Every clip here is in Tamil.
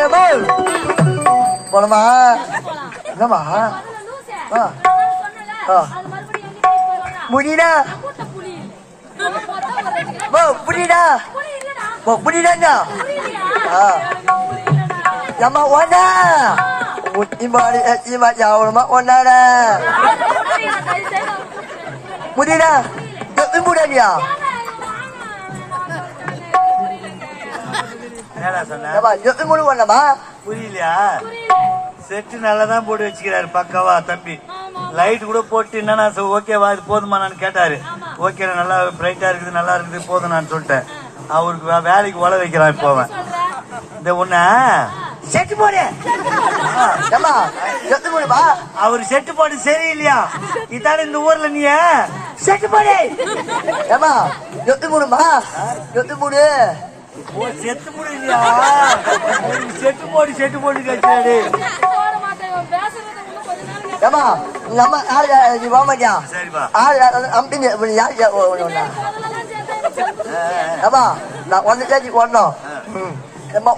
போயமா போலமா. ஆ. முடிடா போ புடிடா போ புடிடா ஆ. ஏம்மா ஒன்னா முட்டி மாடி எச்சி மாடி? அவளுமா ஒன்னாடா முடிடா எத்து முடியா என்னடா சொன்ன? முடி ஒண்ணமா புரியலையா? செட்டு நல்லா தான் போட்டு வச்சுக்கிறாரு பக்காவா தம்பி. லைட் கூட போட்டு என்னன்னா ஓகேவா இது போதுமா நான் கேட்டாரு. ஓகே நல்லா பிரைட்டா இருக்குது நல்லா இருக்குது போதும் நான் சொல்லிட்டேன் அவருக்கு வேலைக்கு உழ வைக்கிறான் இப்போ அவன். இந்த ஒண்ண செட்டு போடு. எத்து முடிமா அவர் செட்டு போடு சரியில்லையா? இதான இந்த ஊர்ல நீ? செட்டு போடு. ஏம்மா எத்து முடிமா எத்து செத்து இல்லையா செட்டு போடு செட்டு போடு கட்சாடு ஏம்மா உங்க அம்மா யாரு நீ போக மாட்டியா? சரிப்பா. ஆறு அம்பிங்க யார் ஏம்மா நான் ஒன்னு தேதி ஒண்ணும் நம்ம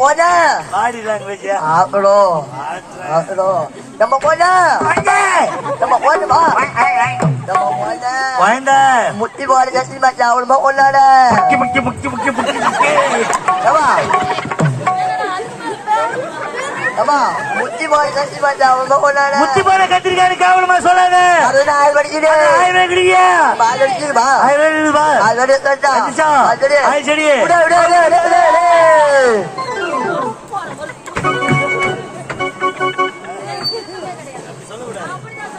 லாங்குவேஜ் ஆக்கடோ ஆக்கடோ நம்ம நம்ம நம்ம குழந்தை முட்டி போட கட்டி மாட்டா அவளுமா முக்கி முக்கி முக்கி முத்தி போன கத்திரிக்காய் காவலமா சொல்லாத. ஆயிரம் அடிச்சுமா ஆயிரம் பா ஆள் அடி கட்டா அடிச்சா. ஆள் செடி. விட விட விட விட விட.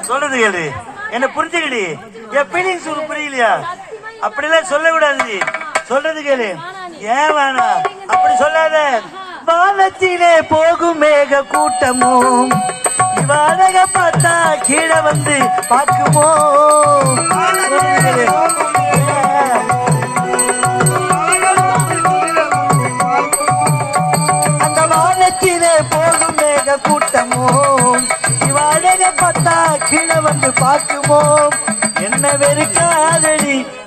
சொல்றது கேளு. என்ன புரிஞ்சுக்கடி. என் ஃபீலிங்ஸ் உனக்கு புரியலையா? அப்படிலாம் சொல்லக்கூடாது சொல்றது கேளு. ஏன் வேணாம்? அப்படி சொல்லாத. வானத்திலே போகும் மேக கூட்டமோ இவாழக பார்த்தா கீழே வந்து பார்க்குமோ? அந்த வானத்திலே போகும் மேக கூட்டமோ இவாழக பார்த்தா கீழே வந்து பார்க்குமோ?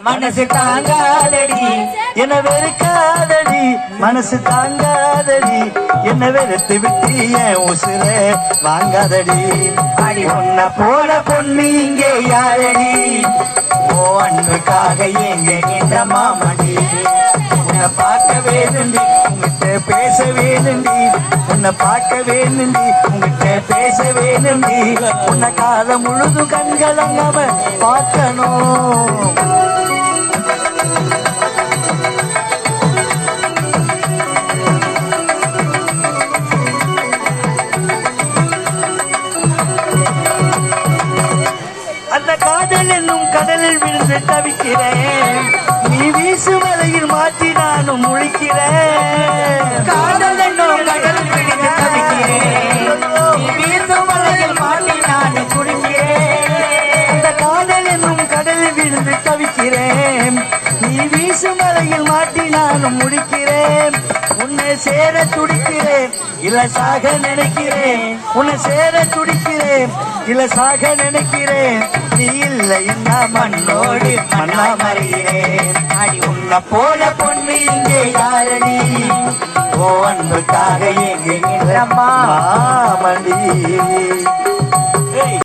மனசு தாங்காதடி. என்ன வெறுக்காதடி. மனசு தாங்காதடி. என்ன வெறுத்து விட்டு என் உசுர. வாங்காதடி. அடி உன்னை போல பொண்ணு இங்கே யாரடி? ஓ அன்புக்காக எங்க நின்ற மாமடி? உன்னை பார்க்க வேணுண்டி உங்ககிட்ட பேச வேணுண்டி உன்னை பார்க்க வேணுண்டி உங்ககிட்ட பேச வேணுண்டி உன்னை காலம் முழுதும் கண்கலங்காம பார்க்கணும். என்னும் கடலில் விழுந்து தவிக்கிறேன். நீ வீசு மலையில் மாற்றி நானும் முழிக்கிறேன். காதல் என்னும் கடலில் விழுந்து தவிக்கிறேன். நீ வீசும் மாற்றி நானும் குடிக்கிறேன். அந்த காதல் என்னும் கடலில் விழுந்து தவிக்கிறேன். நீ மாட்டி நானும் முடிக்கிறேன் உன்னை சேர துடிக்கிறேன் இலசாக சாக நினைக்கிறேன். உன்னை சேர துடிக்கிறேன் இலசாக சாக நினைக்கிறேன். நீ இல்லை என்ன மண்ணோடு மண்ணா மறைகிறேன் அடி உன்னை போல பொண்ணு இங்கே யாரணி ஓ அன்புக்காக எங்கே எங்க மாமணி.